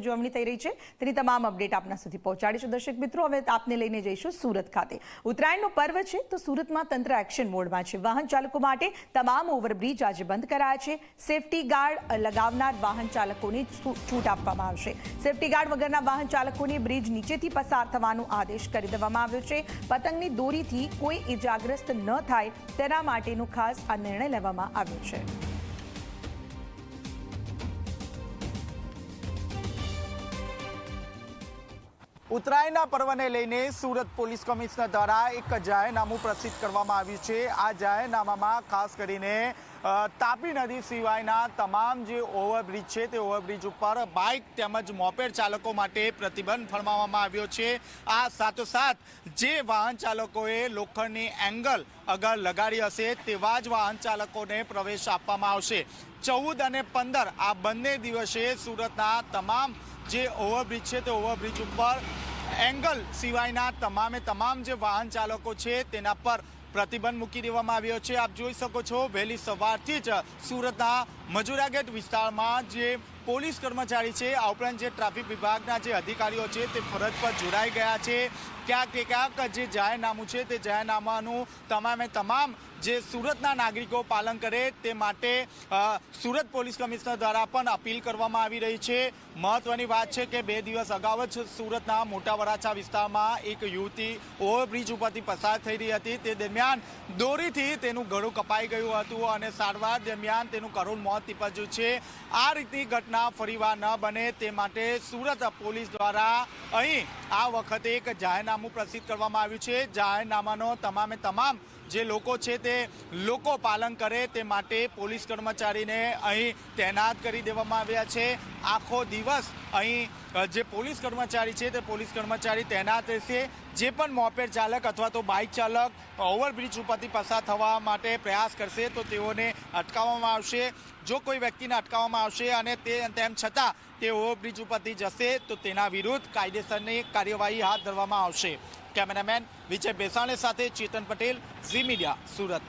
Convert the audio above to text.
ઉજવણી થઈ રહી છે. તેની તમામ અપડેટ આપના સુધી પહોંચાડીશું. દર્શક મિત્રો, હવે આપને લઈને જઈશું સુરત ખાતે. ઉત્તરાયણનો પર્વ છે, તો સુરતમાં તંત્ર એક્શન મોડમાં છે. વાહન ચાલકો માટે તમામ ઓવરબ્રિજ આજે બંધ કરાયા છે. સેફટી ગાર્ડ લગાવનાર વાહન ચાલકોને છૂટ આપવામાં આવશે. સેફટી ગાર્ડ વગરના વાહન ચાલકોને બ્રિજ નીચેથી પસાર થવાનો આદેશ કરી દેવામાં આવ્યો છે. પતંગની દોરીથી કોઈ ઇજાગ્રસ્ત ન થાય તેના માટેનો ખાસ આ નિર્ણય લેવામાં આવ્યો છે. ઉત્તરાયણના પર્વને લઈને સુરત પોલીસ કમિશનર દ્વારા એક જાહેરનામું પ્રસિદ્ધ કરવામાં આવ્યું છે. આ જાહેરનામામાં ખાસ કરીને તાપી નદી સિવાયના તમામ જે ઓવરબ્રિજ છે તે ઓવરબ્રિજ ઉપર બાઇક તેમજ મોપેડ ચાલકો માટે પ્રતિબંધ ફરમાવવામાં આવ્યો છે. આ સાથોસાથ જે વાહન ચાલકોએ લોખંડની એંગલ અગર લગાડી હશે તેવા જ વાહન ચાલકોને પ્રવેશ આપવામાં આવશે. ચૌદ અને પંદર આ બંને દિવસે સુરતના તમામ જે ઓવરબ્રિજ છે તે ઓવરબ્રિજ ઉપર એંગલ સિવાયના તમામે તમામ જે વાહન ચાલકો છે તેના પર પ્રતિબંધ મૂકી દેવામાં આવ્યો છે. આપ જોઈ શકો છો વહેલી સવારથી જ સુરતના મજુરા ગેટ વિસ્તારમાં જે પોલીસ કર્મચારી છે. આ ઉપરાંત જે ટ્રાફિક વિભાગના જે અધિકારીઓ છે તે ફરજ પર જોડાઈ ગયા છે. ક્યાંક ક્યાંક જે જાહેરનામું છે તે જાહેરનામાનું તમામે તમામ જે સુરતના નાગરિકો પાલન કરે તે માટે સુરત પોલીસ કમિશનર દ્વારા પણ અપીલ કરવામાં આવી રહી છે. મહત્વની વાત છે કે બે દિવસ અગાઉ જ સુરતના મોટા વરાછા વિસ્તારમાં એક યુવતી ઓવરબ્રિજ ઉપરથી પસાર થઈ રહી હતી. તે દરમિયાન દોરીથી તેનું ગળું કપાઈ ગયું હતું અને સારવાર દરમિયાન તેનું કરુણ મોત નીપજ્યું છે. આ રીતની ઘટના ફરીવાર ન બને તે માટે સુરત પોલીસ દ્વારા અહીં આ વખતે એક જાહેરનામું પ્રસિદ્ધ કરવામાં આવ્યું છે. જાહેરનામાનો તમામે તમામ જે લોકો છે તે લોકો પાલન કરે તે માટે પોલીસ કર્મચારીને અહીં તૈનાત કરી દેવામાં આવ્યા છે. આખો દિવસ અહીં જે પોલીસ કર્મચારી છે તે પોલીસ કર્મચારી તૈનાત રહેશે. જે પણ મોપેડ ચાલક અથવા તો બાઇક ચાલક ઓવરબ્રિજ ઉપરથી પસાર થવા માટે પ્રયાસ કરશે, તો તેઓને અટકાવવામાં આવશે. જો કોઈ વ્યક્તિને અટકાવવામાં આવશે અને તે, તેમ છતાં તે ઓવરબ્રિજ ઉપરથી જશે, તો તેના વિરુદ્ધ કાયદેસરની કાર્યવાહી હાથ ધરવામાં આવશે. કેમેરામેન વિજય બેસાણે સાથે ચેતન પટેલ, ઝી મીડિયા, સુરત.